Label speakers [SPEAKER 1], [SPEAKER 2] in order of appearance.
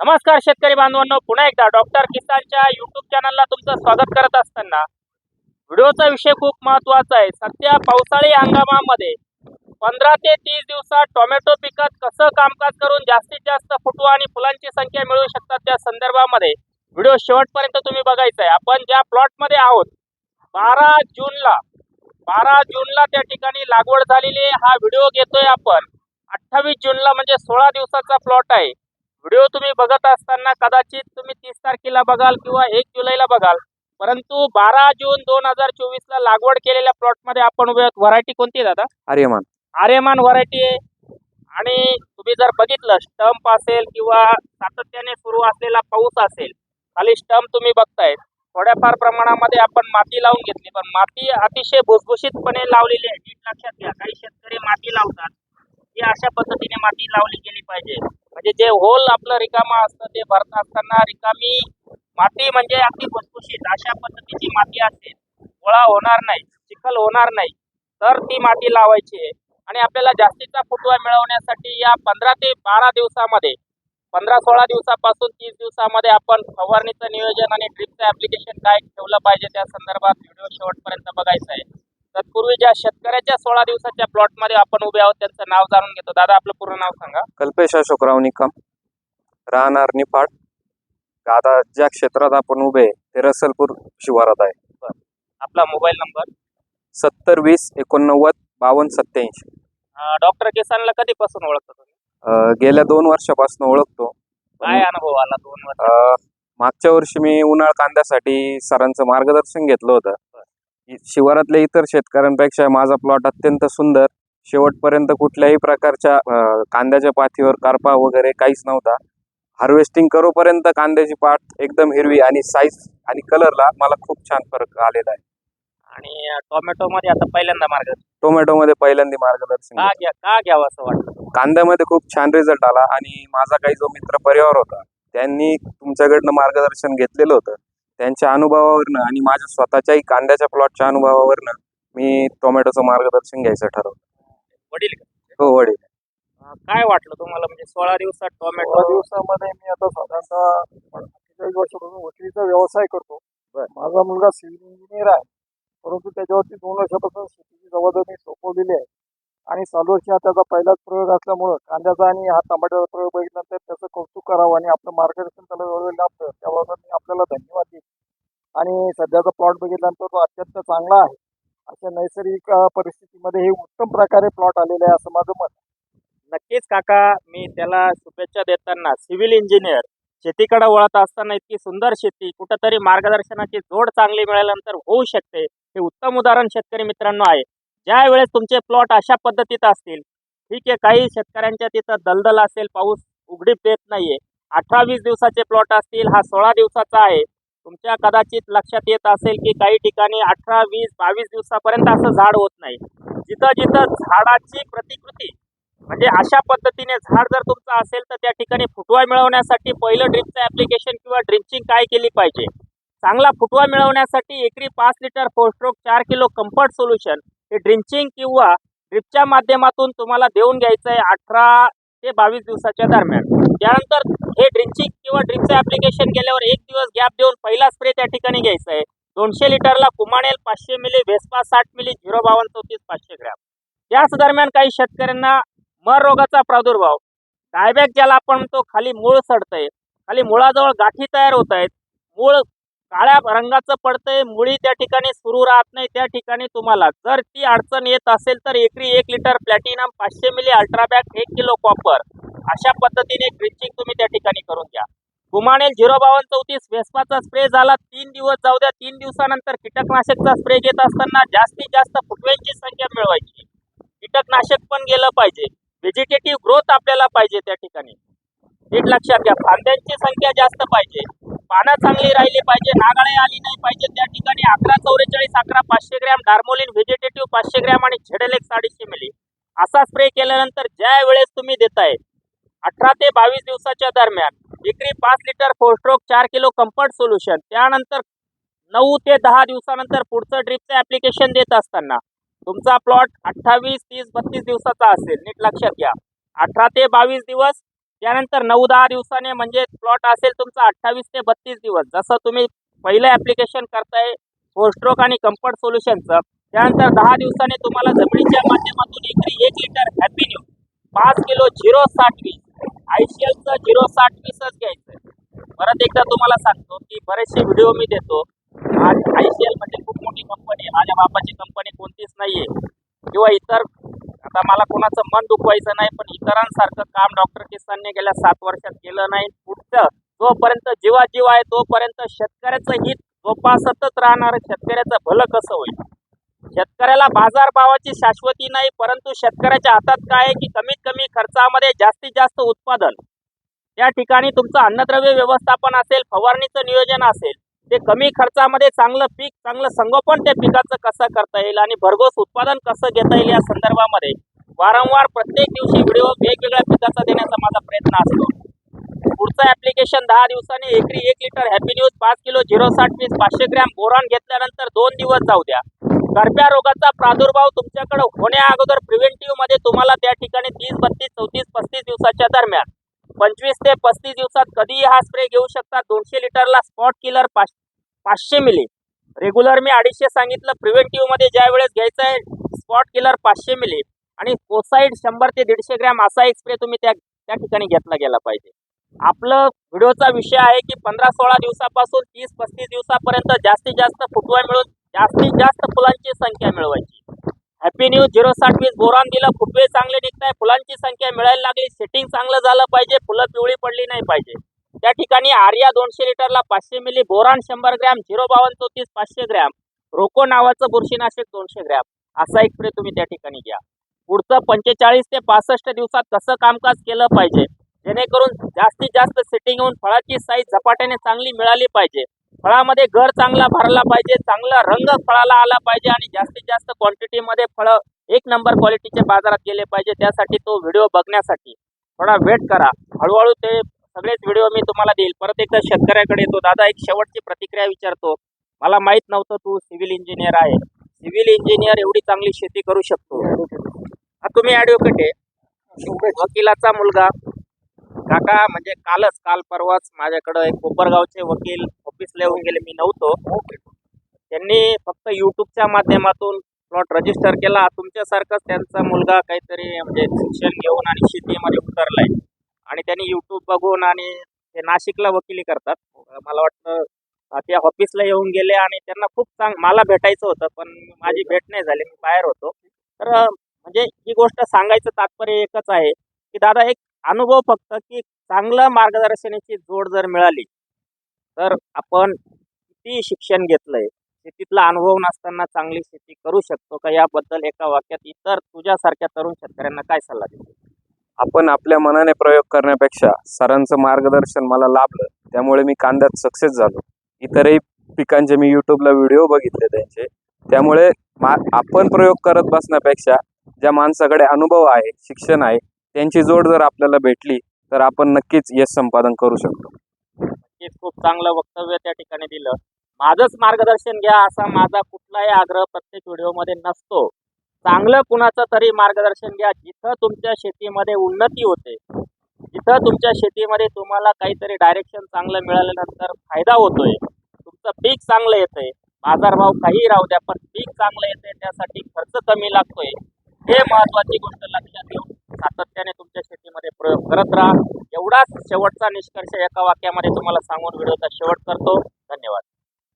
[SPEAKER 1] नमस्कार शेतकरी बांधवांनो पुन्हा एकदा डॉक्टर किसानच्या युट्यूब चॅनलला तुमचं स्वागत करत असताना व्हिडिओचा विषय खूप महत्त्वाचा आहे. सध्या पावसाळी हंगामामध्ये पंधरा ते तीस दिवसात टोमॅटो पिकात कसं कामकाज करून जास्तीत जास्त फुटवा आणि फुलांची संख्या मिळू शकतात त्या संदर्भामध्ये व्हिडिओ शेवटपर्यंत तुम्ही बघायचा आहे. आपण ज्या प्लॉटमध्ये आहोत बारा जूनला बारा जूनला त्या ठिकाणी लागवड झालेली आहे. हा व्हिडिओ घेतोय आपण. अठ्ठावीस जूनला म्हणजे सोळा दिवसाचा प्लॉट आहे. व्हिडिओ तुम्ही बघत असताना कदाचित तुम्ही तीस तारखेला बघाल किंवा एक जुलैला बघाल. परंतु बारा जून दोन हजार चोवीस ला लागवड केलेल्या प्लॉटमध्ये आपण उभे आहोत व्हरायटी कोणती दादा?
[SPEAKER 2] आर्यमान.
[SPEAKER 1] आर्यमान व्हरायटी आहे. आणि तुम्ही जर बघितलं स्टंप असेल किंवा सातत्याने सुरू असलेला पाऊस असेल खाली स्टंप तुम्ही बघताय. थोड्याफार प्रमाणामध्ये आपण माती लावून घेतली पण माती अतिशय भुसभुशीतपणे लावलेली आहे. नीट लक्षात घ्या काही शेतकरी माती लावतात. ही अशा पद्धतीने माती लावली गेली पाहिजे. म्हणजे जे होल आपलं रिकामा असतं ते भरत असताना रिकामी माती म्हणजे अगदी भुसभुशीत. अशा पद्धतीची माती असेल गोळा होणार नाही चिखल होणार नाही तर ती माती लावायची आहे. आणि आपल्याला जास्तीचा फुटवा मिळवण्यासाठी या पंधरा ते बारा दिवसामध्ये पंधरा सोळा दिवसापासून तीस दिवसामध्ये आपण फवारणीचं नियोजन आणि ड्रिपचं ऍप्लिकेशन काय ठेवलं पाहिजे त्या संदर्भात व्हिडिओ शेवटपर्यंत बघायचा आहे. तत्पूर्वी ज्या शेतकऱ्याच्या सोळा दिवसाच्या प्लॉटमध्ये आपण उभे आहोत त्यांचं नाव जाणून घेतो. दादा आपलं पूर्ण नाव सांगा.
[SPEAKER 2] कल्पेश अशोकराव निकम. राहणार निफाड. आता ज्या क्षेत्रात आपण उभे आहे, ते रसलपूर शिवारात आहे.
[SPEAKER 1] आपला मोबाईल नंबर?
[SPEAKER 2] सत्तर वीस एकोणनव्वद बावन्न सत्याऐंशी
[SPEAKER 1] डॉक्टर किसानला कधीपासून ओळखतो तुम्ही?
[SPEAKER 2] अं, गेल्या दोन वर्षापासून ओळखतो.
[SPEAKER 1] काय अनुभव आला दोन वर्ष
[SPEAKER 2] अं, मागच्या वर्षी मी उन्हाळ कांद्यासाठी सरांचं मार्गदर्शन घेतलं होतं. शिवारातल्या इतर शेतकऱ्यांपेक्षा माझा प्लॉट अत्यंत सुंदर. शेवटपर्यंत कुठल्याही प्रकारच्या कांद्याच्या पाथीवर करपा वगैरे काहीच नव्हता. हार्वेस्टिंग करोपर्यंत कांद्याची पात एकदम हिरवी आणि साईज आणि कलरला मला खूप छान फरक आलेला आहे.
[SPEAKER 1] आणि टोमॅटो मध्ये आता पहिल्यांदा मार्ग
[SPEAKER 2] टोमॅटोमध्ये पहिल्यांदा मार्गदर्शन
[SPEAKER 1] का घ्या का घ्यावं असं वाटतं
[SPEAKER 2] कांद्यामध्ये खूप छान रिझल्ट आला आणि माझा काही जो मित्र परिवार होता त्यांनी तुमच्याकडनं मार्गदर्शन घेतलेलं होतं. त्यांच्या अनुभवावरनं आणि माझ्या स्वतःच्याही कांद्याच्या प्लॉटच्या अनुभवावरनं मी टोमॅटोचं मार्गदर्शन घ्यायचं ठरवलं.
[SPEAKER 1] वडील का?
[SPEAKER 2] हो वडील.
[SPEAKER 1] अं, काय वाटलं तुम्हाला? म्हणजे सोळा दिवसात टोमॅटो
[SPEAKER 3] दिवसामध्ये मी आता साधारणतः अठ्ठेचाळीस वर्षापासून वकिलीचा व्यवसाय करतो. माझा मुलगा सिव्हिल इंजिनियर आहे. परंतु त्याच्यावरती दोन वर्षापासून शेतीची जबाबदारी सोपवलेली आहे. आणि चालू वर्षी हा त्याचा पहिलाच प्रयोग असल्यामुळं कांद्याचा आणि हा टमाट्याचा प्रयोग बघितल्यानंतर त्याचं कौतुक करावं आणि आपलं मार्गदर्शन त्याला वेळोवेळी लाभतं. त्याबद्दल मी आपल्याला धन्यवाद देईन. आणि सध्याचा प्लॉट बघितल्यानंतर तो अत्यंत चांगला आहे. अशा नैसर्गिक परिस्थितीमध्ये हे उत्तम प्रकारे प्लॉट आलेले आहे असं माझं मत
[SPEAKER 1] नक्कीच काका. मी त्याला शुभेच्छा देताना सिव्हिल इंजिनियर शेतीकडे वळत असताना इतकी सुंदर शेती कुठंतरी मार्गदर्शनाची जोड चांगली मिळाल्यानंतर होऊ शकते हे उत्तम उदाहरण शेतकरी मित्रांनो आहे. ज्या वेळेस तुमचे प्लॉट अशा पद्धतीत असतील ठीक आहे काही शेतकऱ्यांच्या तिथं दलदल असेल पाऊस उघडीप देत नाहीये. अठरा वीस दिवसाचे प्लॉट असतील हा सोळा दिवसाचा आहे. तुमच्या कदाचित लक्षात येत असेल की काही ठिकाणी अठरा वीस बावीस दिवसापर्यंत असं झाड होत नाही. जिथं जिथं झाडाची प्रतिकृती म्हणजे अशा पद्धतीने झाड जर तुमचं असेल तर त्या ठिकाणी फुटवा मिळवण्यासाठी पहिलं ड्रिपचं ऍप्लिकेशन किंवा ड्रिंकिंग काय केली पाहिजे? चांगला फुटवा मिळवण्यासाठी एकरी पाच लिटर फोर स्ट्रोक चार किलो कम्फर्ट सोल्युशन हे ड्रिंचिंग किंवा ड्रिपच्या माध्यमातून तुम्हाला देऊन घ्यायचं आहे अठरा ते बावीस दिवसाच्या दरम्यान. त्यानंतर हे ड्रिंचिंग किंवा ड्रिपचं ऍप्लिकेशन केल्यावर एक दिवस गॅप देऊन पहिला स्प्रे त्या ठिकाणी घ्यायचा आहे दोनशे लिटरला कुमाणेल पाचशे मिली वेस्पा साठ मिली झिरो बावन्न चौतीस पाचशे ग्रॅम. याच दरम्यान काही शेतकऱ्यांना मर रोगाचा प्रादुर्भाव. डायबॅक ज्याला आपण म्हणतो खाली मूळ सडतंय. खाली मुळाजवळ गाठी तयार होत आहेत. मूळ काळ्या रंगाचं पडतंय मुळी त्या ठिकाणी सुरू राहत नाही त्या ठिकाणी तुम्हाला जर ती अडचण येत असेल तर एकरी एक लिटर प्लॅटिनम पाचशे मिली अल्ट्राबॅक एक किलो कॉपर अशा पद्धतीने ड्रिंचिंग तुम्ही त्या ठिकाणी करून घ्या. कुमाणेल झिरो बावन्न चौतीस वेस्पाचा स्प्रे झाला तीन दिवस जाऊ द्या तीन दिवसानंतर कीटकनाशकचा स्प्रे घेत असताना जास्तीत जास्त फुटव्यांची संख्या मिळवायची. कीटकनाशक पण गेलं पाहिजे. व्हेजिटेटिव्ह ग्रोथ आपल्याला पाहिजे त्या ठिकाणी. नीट लक्षात घ्या. फांद्यांची संख्या जास्त पाहिजे. पानं चांगली राहिली पाहिजे. नागाळे आली नाही पाहिजे. त्या ठिकाणी अकरा चौवेचाळीस अकरा पाचशे ग्रॅम डार्मोलिन व्हेजिटेटिव्ह पाचशे ग्रॅम आणि झेडेलेक्स साडेशे मिली. असा स्प्रे केल्यानंतर ज्या वेळेस तुम्ही देताय अठरा ते बावीस दिवसाच्या दरम्यान विक्री पाच लिटर फोस्ट्रोक चार किलो कम्फर्ट सोल्युशन त्यानंतर नऊ ते दहा दिवसानंतर पुढचं ड्रिपचं ॲप्लिकेशन देत असताना तुमचा प्लॉट अठ्ठावीस तीस बत्तीस दिवसाचा असेल. नीट लक्षात घ्या. अठरा ते बावीस दिवस त्यानंतर नऊ दहा दिवसाने म्हणजे प्लॉट असेल तुमचा अठ्ठावीस ते बत्तीस दिवस. जसं तुम्ही पहिलं ॲप्लिकेशन करताय फोरस्ट्रोक आणि कम्फर्ट सोल्युशनचं त्यानंतर दहा दिवसाने तुम्हाला जमिनीच्या माध्यमातून एकरी एक लिटर हॅपी न्यू पाच किलो झिरो साठ वीस आय सी एलचं झिरो साठ वीसच घ्यायचं परत एकदा तुम्हाला सांगतो की बरेचसे व्हिडिओ मी देतो. आज आय सी एल म्हणजे खूप मोठी कंपनी आहे माझ्या बापाची कंपनी कोणतीच नाही आहे किंवा इतर आता मला कोणाचं मन दुखवायचं नाही पण इतरांसारखं काम डॉक्टर किसानने गेल्या सात वर्षात केलं नाही. पुढचं जोपर्यंत जीवा जीव आहे तोपर्यंत शेतकऱ्याचं हित जोपासतच राहणार शेतकऱ्याचं भलं कसं होईल? शेतकऱ्याला बाजारभावाची शाश्वती नाही परंतु शेतकऱ्याच्या हातात काय आहे की कमीत कमी खर्चामध्ये जास्तीत जास्त उत्पादन. त्या ठिकाणी तुमचं अन्नद्रव्य व्यवस्थापन असेल फवारणीचं नियोजन असेल ते कमी खर्चामध्ये चांगलं पीक चांगलं संगोपन त्या पिकाचं कसं करता येईल आणि भरघोस उत्पादन कसं घेता येईल या संदर्भामध्ये वारंवार प्रत्येक दिवशी व्हिडिओ वेगवेगळ्या पिकाचा देण्याचा माझा प्रयत्न असतो. पुढचं ॲप्लिकेशन दहा दिवसांनी एकरी एक लिटर हॅपी न्यूज पाच किलो झिरो साठ पीस पाचशे ग्रॅम बोरान घेतल्यानंतर दोन दिवस जाऊ द्या. करप्या रोगाचा प्रादुर्भाव तुमच्याकडे होण्या अगोदर प्रिव्हेंटिव्हमध्ये तुम्हाला त्या ठिकाणी तीस बत्तीस चौतीस पस्तीस दिवसाच्या दरम्यान. पंचवीस ते पस्तीस दिवसात कधीही हा स्प्रे घेऊ शकता. दोनशे लिटरला स्पॉट किलर पाच पाचशे मिली. रेग्युलर मी अडीचशे सांगितलं. प्रिव्हेंटिव्हमध्ये ज्या वेळेस घ्यायचं आहे स्पॉट किलर पाचशे मिली. आणि कोसाईड शंभर ते दीडशे ग्रॅम असा एक स्प्रे तुम्ही त्या त्या ठिकाणी घेतला गेला पाहिजे. आपलं व्हिडिओचा विषय आहे की पंधरा सोळा दिवसापासून तीस पस्तीस दिवसापर्यंत जास्तीत जास्त फुटवा मिळून जास्तीत जास्त फुलांची संख्या मिळवायची. हॅपी न्यूज झिरो साठ वीस बोरान दिलं. फुटवे चांगले निघताय. फुलांची संख्या मिळायला लागली. सेटिंग चांगलं झालं पाहिजे. फुलं पिवळी पडली नाही पाहिजे. त्या ठिकाणी आर्या दोनशे लिटरला पाचशे मिली. बोरान शंभर ग्रॅम. झिरो बावन्न चौतीस पाचशे ग्रॅम. रोको नावाचं बुरशीनाशक दोनशे ग्रॅम. असा एक स्प्रे तुम्ही त्या ठिकाणी घ्या. पुढचं पंचेचाळीस ते पासष्ट दिवसात कसं कामकाज केलं पाहिजे? जेणेकरून जास्तीत जास्त सेटिंग होऊन फळाची साईज झपाट्याने चांगली मिळाली पाहिजे. फळामध्ये घर चांगला भरला पाहिजे चांगला रंग फळाला आला पाहिजे आणि जास्तीत जास्त क्वांटिटीमध्ये फळं एक नंबर क्वालिटीचे बाजारात गेले पाहिजे. त्यासाठी तो व्हिडिओ बघण्यासाठी थोडा वेट करा. हळूहळू ते सगळेच व्हिडिओ मी तुम्हाला देईल. परत एकदा शेतकऱ्याकडे येतो. दादा एक शेवटची प्रतिक्रिया विचारतो. मला माहीत नव्हतं तू सिव्हिल इंजिनियर आहे. सिव्हिल इंजिनियर एवढी चांगली शेती करू शकतो. हा, तुम्ही ॲडव्होकेट आहे. वकिलाचा मुलगा. काका म्हणजे कालच काल परवाच माझ्याकडं एक कोपरगावचे वकील ऑफिसला येऊन गेले. मी नव्हतो. त्यांनी फक्त युट्यूबच्या माध्यमातून प्लॉट रजिस्टर केला. तुमच्यासारखाच त्यांचा मुलगा काहीतरी म्हणजे शिक्षण घेऊन आणि शेतीमध्ये उतरलाय. आणि त्यांनी युट्यूब बघून आणि ते नाशिकला वकिली करतात. मला वाटतं त्या ते ऑफिसला येऊन गेले आणि त्यांना खूप चांग मला भेटायचं होतं पण माझी भेट नाही झाली. मी बाहेर होतो. तर म्हणजे ही गोष्ट सांगायचं तात्पर्य एकच आहे की दादा एक अनुभव फक्त की चांगलं मार्गदर्शनाची जोड जर मिळाली तर आपण किती शिक्षण घेतलंय शेतीतला अनुभव नसताना चांगली शेती करू शकतो का? याबद्दल एका वाक्यात इतर तुझ्यासारख्या तरुण शेतकऱ्यांना काय सल्ला देतो
[SPEAKER 2] आपण आपल्या मनाने प्रयोग करण्यापेक्षा सरांचं मार्गदर्शन मला लाभलं त्यामुळे मी कांद्यात सक्सेस झालो. इतरही पिकांचे मी युट्यूबला व्हिडिओ बघितले त्यांचे. त्यामुळे मा आपण प्रयोग करत बसण्यापेक्षा ज्या माणसाकडे अनुभव आहे शिक्षण आहे त्यांची जोड जर आपल्याला भेटली तर आपण नक्कीच यश संपादन करू शकतो.
[SPEAKER 1] खूप चांगलं वक्तव्य त्या ठिकाणी दिलं. माझंच मार्गदर्शन घ्या असा माझा कुठलाही आग्रह प्रत्येक व्हिडिओमध्ये नसतो. चांगलं कुणाचं तरी मार्गदर्शन घ्या. जिथं तुमच्या शेतीमध्ये उन्नती होते जिथं तुमच्या शेतीमध्ये तुम्हाला काहीतरी डायरेक्शन चांगलं मिळाल्यानंतर फायदा होतोय तुमचं पीक चांगलं येतंय बाजारभाव काही राहू द्या पण पीक चांगलं येतंय त्यासाठी खर्च कमी लागतोय. हे महत्वाची गोष्ट लक्षात घेऊन सातत्याने तुमच्या शेतीमध्ये प्रयोग करत राहा. एवढाच शेवटचा निष्कर्ष एका वाक्यामध्ये तुम्हाला सांगून व्हिडिओचा शेवट करतो. धन्यवाद.